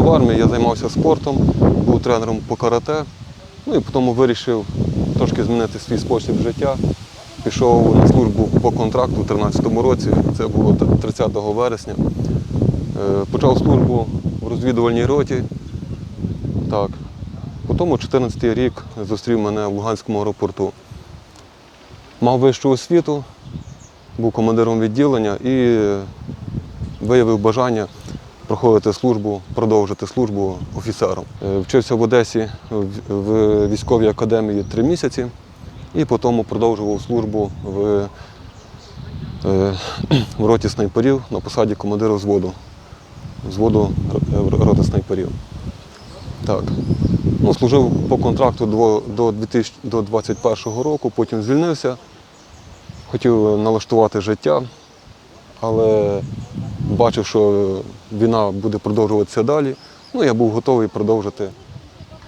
служив в армії, я займався спортом, був тренером по карате. Ну і потім вирішив трошки змінити свій спосіб життя. Пішов на службу по контракту у 2013 році, це було 30 вересня. Е, Почав службу в розвідувальній роті. Так. Потім у 14 рік зустрів мене в Луганському аеропорту. Мав вищу освіту, був командиром відділення і виявив бажання проходити службу, продовжити службу офіцером. Е, Вчився в Одесі в- військовій академії три місяці і потім продовжував службу в, е, в роті снайперів на посаді командира взводу. Взводу роти снайперів. Так. Ну, служив по контракту до, до, 2000, до 21 року, потім звільнився. Хотів налаштувати життя, але бачив, що війна буде продовжуватися далі. Ну, я був готовий продовжити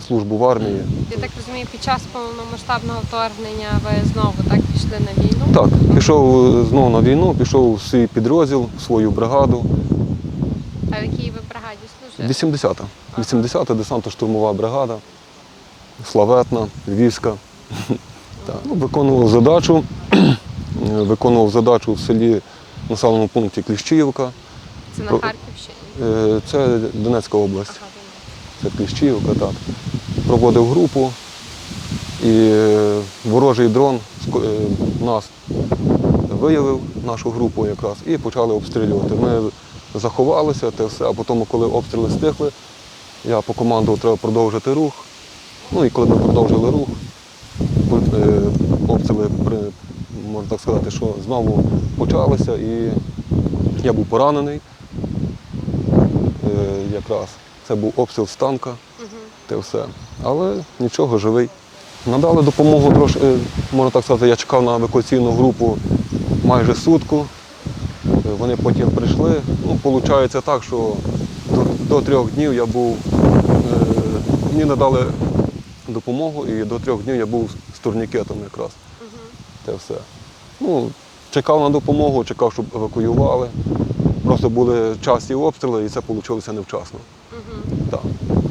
службу в армії. Я так розумію, під час повномасштабного вторгнення ви знову так пішли на війну. Так, пішов знову на війну, пішов у свій підрозділ, в свою бригаду. А в якій ви бригаді служили? 80-та. 80-та десантно-штурмова бригада, славетна, львівська. Так. Ну, виконував задачу. Виконував задачу в селі населеному пункті Кліщіївка. Це на Харківщині. Е, Це Донецька область. Ага, Це Кліщіївка, так. Проводив групу і е, ворожий дрон е, нас виявив нашу групу якраз і почали обстрілювати. Ми заховалися, те все, а потім, коли обстріли стихли, я по команду треба продовжити рух. Ну і коли ми продовжили рух, обстріли, можна так сказати, що знову почалися і я був поранений. Е, Якраз це був обстріл з танка, те все. Але нічого, живий. Надали допомогу трошки, е, можна так сказати, я чекав на евакуаційну групу майже сутку. Е, Вони потім прийшли. Ну, виходить так, що до, до трьох днів я був, е, мені надали допомогу і до трьох днів я був з турнікетом якраз. Те все. Ну, чекав на допомогу, чекав, щоб евакуювали. Просто були часті обстріли і це вийшло невчасно. Так.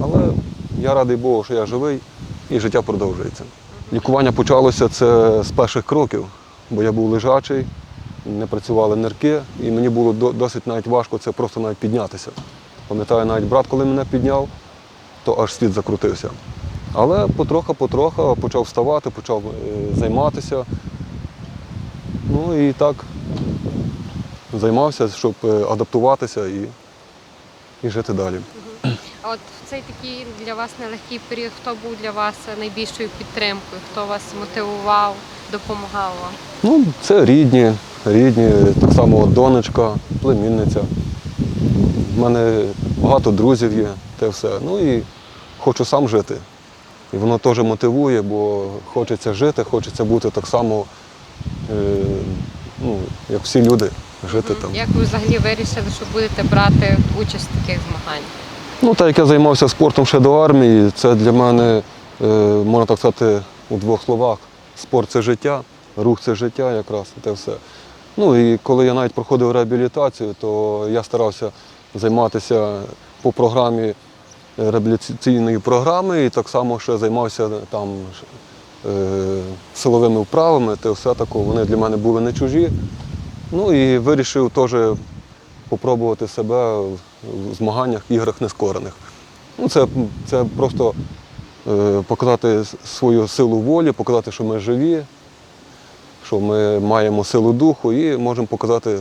Але я радий Богу, що я живий і життя продовжується. Лікування почалося це з перших кроків, бо я був лежачий, не працювали нирки, і мені було досить навіть важко це просто навіть піднятися. Пам'ятаю, навіть брат, коли мене підняв, то аж світ закрутився. Але потроха-потроха почав вставати, почав е, займатися. Ну і так займався, щоб е, адаптуватися і, і жити далі. А от в цей такий для вас нелегкий період, хто був для вас найбільшою підтримкою, хто вас мотивував, допомагав вам? Ну, це рідні, рідні, так само донечка, племінниця. У мене багато друзів є, те все. Ну і хочу сам жити. І воно теж мотивує, бо хочеться жити, хочеться бути так само, е, як всі люди, жити там. Як ви взагалі вирішили, що будете брати участь в таких змаганнях? Ну, так як я займався спортом ще до армії, це для мене, е, можна так сказати, у двох словах. Спорт це життя, рух це життя якраз, і те все. Ну і коли я навіть проходив реабілітацію, то я старався займатися по програмі е, реабілітаційної програми і так само ще займався там е, силовими вправами, те все таке. Вони для мене були не чужі. Ну і вирішив теж спробувати себе в змаганнях, іграх нескорених. Ну, це, це просто е, показати свою силу волі, показати, що ми живі, що ми маємо силу духу і можемо показати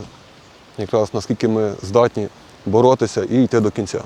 якраз наскільки ми здатні боротися і йти до кінця.